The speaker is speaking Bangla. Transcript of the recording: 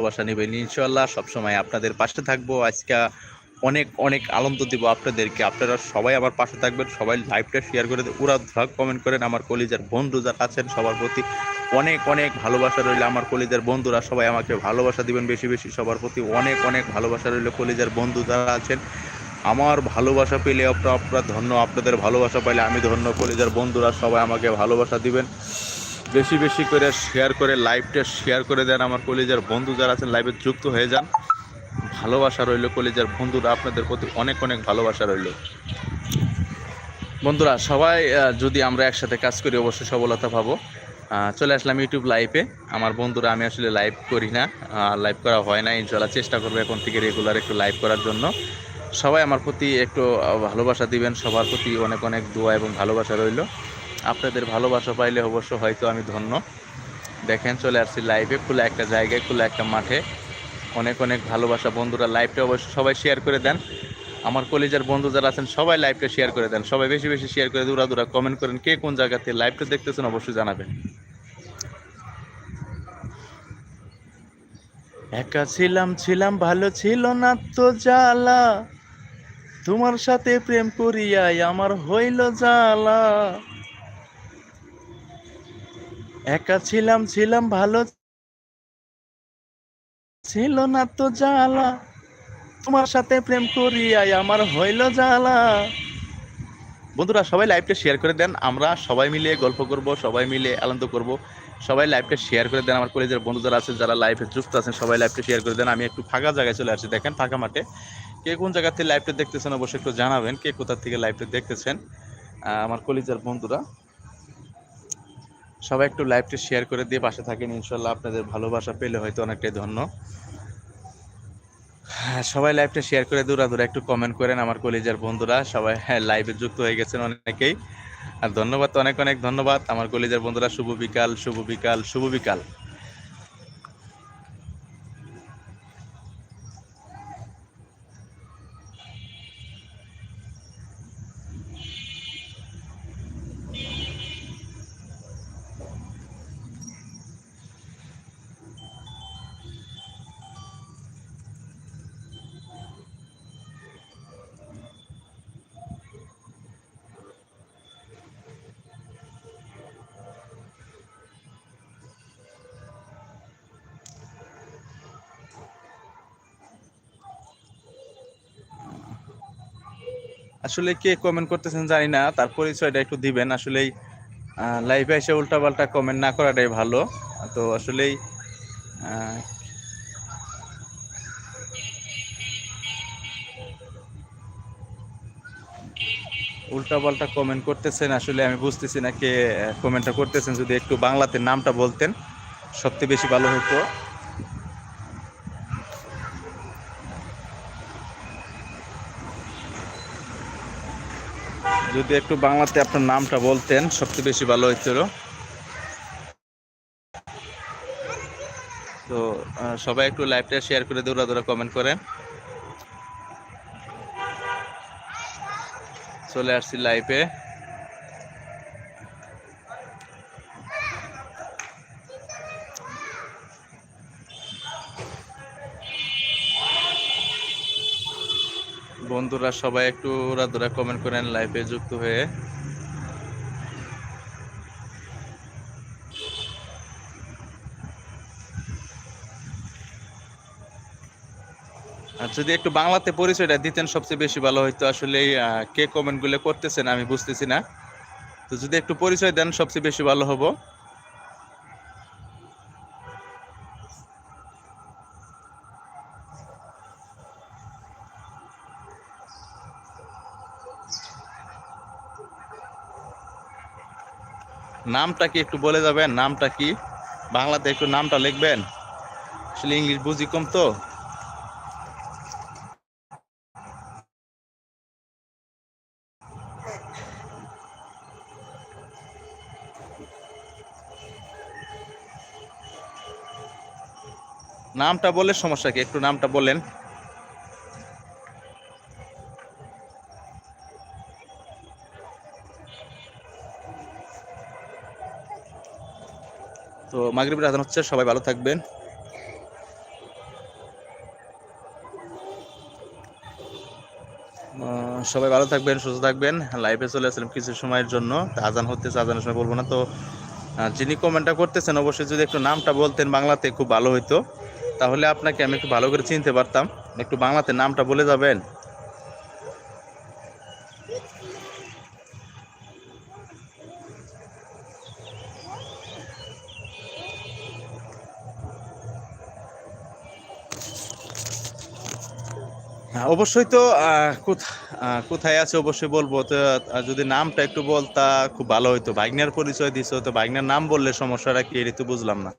ভালোবাসা নেবেন। ইনশাল্লাহ সবসময় আপনাদের পাশে থাকব। আজকে অনেক অনেক আনন্দ দিব আপনাদেরকে। আপনারা সবাই আমার পাশে থাকবেন, সবাই লাইভটা শেয়ার করে উড়া ধরা কমেন্ট করেন। আমার কলিজার বন্ধু যারা আছেন, সবার প্রতি অনেক অনেক ভালোবাসা রইলে। আমার কলিজার বন্ধুরা সবাই আমাকে ভালোবাসা দিবেন বেশি বেশি। সবার প্রতি অনেক অনেক ভালোবাসা রইলে কলিজার বন্ধু যারা আছেন। আমার ভালোবাসা পেলে আপনারা আপনারা ধন্য। আপনাদের ভালোবাসা পাইলে আমি ধন্য। কলিজার বন্ধুরা সবাই আমাকে ভালোবাসা দিবেন। বেশি বেশি করে শেয়ার করে লাইভটা শেয়ার করে দেন। আমার কলেজের বন্ধু যারা আছেন লাইভে যুক্ত হয়ে যান। ভালোবাসা রইল কলেজের বন্ধুরা, আপনাদের প্রতি অনেক অনেক ভালোবাসা রইল। বন্ধুরা, সবাই যদি আমরা একসাথে কাজ করি, অবশ্যই সফলতা পাবো। চলে আসলাম ইউটিউব লাইভে আমার বন্ধুরা, আমি আসলে লাইভ করি না। লাইভ করা হয় না ইনশাল্লাহ চেষ্টা করব এখন থেকে রেগুলার একটু লাইভ করার জন্য। সবাই আমার প্রতি একটু ভালোবাসা দিবেন। সবার প্রতি অনেক অনেক দোয়া এবং ভালোবাসা রইল। আপনাদের ভালোবাসা পাইলে অবশ্য হয়তো আমি ধন্য। দেখেন, চলে আসছি লাইভে খোলা একটা জায়গায়, খোলা একটা মাঠে। অনেক অনেক ভালোবাসা। বন্ধুরা লাইভটা অবশ্যই সবাই শেয়ার করে দেন। আমার কলেজের বন্ধু যারা আছেন, সবাই লাইভটা শেয়ার করে দেন। সবাই বেশি বেশি শেয়ার করে দূরা দূরা কমেন্ট করেন কে কোন জায়গাতে লাইভটা দেখতেছেন অবশ্যই জানাবেন। একা ছিলাম ছিলাম, ভালো ছিল না তো জ্বালা। তোমার সাথে প্রেম করিয়াই আমার হইল জ্বালা। একা ছিলাম ছিলাম ভালো ছিল না তো জ্বালা। তোমার সাথে প্রেম করিয়াই আমার হইল জ্বালা। বন্ধুরা, সবাই লাইভটা শেয়ার করে দেন। আমরা সবাই মিলে গল্প করব, সবাই মিলে আনন্দ করব। সবাই লাইভটা শেয়ার করে দেন। আমার কলেজের বন্ধু যারা আছেন যারা লাইভে যুক্ত আছেন, সবাই লাইভটা শেয়ার করে দেন। আমি একটু ফাঁকা জায়গায় চলে আসছি দেখেন, ফাঁকা মাঠে। কে কোন জায়গা থেকে লাইভটা দেখতেছেন, অবশ্যই একটু জানাবেন। কে কোথা থেকে লাইভটা দেখতেছেন আমার কলেজের বন্ধুরা। সবাই একটু লাইভটি শেয়ার করে দিয়ে পাশে থাকেন ইনশাল্লাহ আপনাদের ভালোবাসা পেলে হয়তো অনেকটাই ধন্য। হ্যাঁ, সবাই লাইভটা শেয়ার করে দূরা দূরা একটু কমেন্ট করেন আমার কলেজের বন্ধুরা সবাই হ্যাঁ লাইভে যুক্ত হয়ে গেছেন অনেকেই। আর ধন্যবাদ অনেক অনেক ধন্যবাদ। আমার কলেজের বন্ধুরা শুভ বিকাল শুভ বিকাল শুভ বিকাল। আসলে কে কমেন্ট করতেছেন জানি না, তার পরিচয়টা একটু দিবেন। আসলেই লাইভে এসে উল্টাপাল্টা কমেন্ট না করাটাই ভালো। তো আসলেই উল্টাপাল্টা কমেন্ট করতেছেন। আসলে আমি বুঝতেছি না কে কমেন্টটা করতেছেন। যদি একটু বাংলাতে নামটা বলতেন, সবচেয়ে বেশি ভালো হতো। যদি একটু বাংলাতে আপনার নামটা বলতেন, সবচেয়ে বেশি ভালো হইছিল তো সবাই একটু লাইভটা শেয়ার করে দৌড়া দৌড়া কমেন্ট করেন চলে আসছি লাইভে বন্ধুরা সবাই একটু ওরা ধরা কমেন্ট করেন লাইভে যুক্ত হয়ে। আর যদি একটু বাংলাতে পরিচয়টা দিতেন সবচেয়ে বেশি ভালো হইতো, আসলে কে কমেন্টগুলো করতেছেন আমি বুঝতেছি না। তো যদি একটু পরিচয় দেন, সবচেয়ে বেশি ভালো হব। নামটা কি একটু বলে যাবেন? নামটা কি? বাংলাতে একটু নামটা লিখবেন। আসলে ইংলিশ বুঝি কম তো। নামটা বলে সমস্যা কি? একটু নামটা বলেন। তো মাগরীবের আজান হচ্ছে, সবাই ভালো থাকবেন। সবাই ভালো থাকবেন, সুস্থ থাকবেন। লাইফে চলে আসলাম কিছু সময়ের জন্য। আজান হতেছে, আজানের সময় বলব না তো। যিনি কমেন্টটা করতেছেন, অবশ্যই যদি একটু নামটা বলতেন বাংলাতে, খুব ভালো হইতো। তাহলে আপনাকে আমি একটু ভালো করে চিনতে পারতাম। একটু বাংলাতে নামটা বলে যাবেন। অবশ্যই তো কোথায় আছে অবশ্যই বলব। তো যদি নামটা একটু বলতা, খুব ভালো হতো ভাগ্নের পরিচয় দিছো, তো ভাগ্নের নাম বললে সমস্যাটা কি এটা তো বুঝলাম না।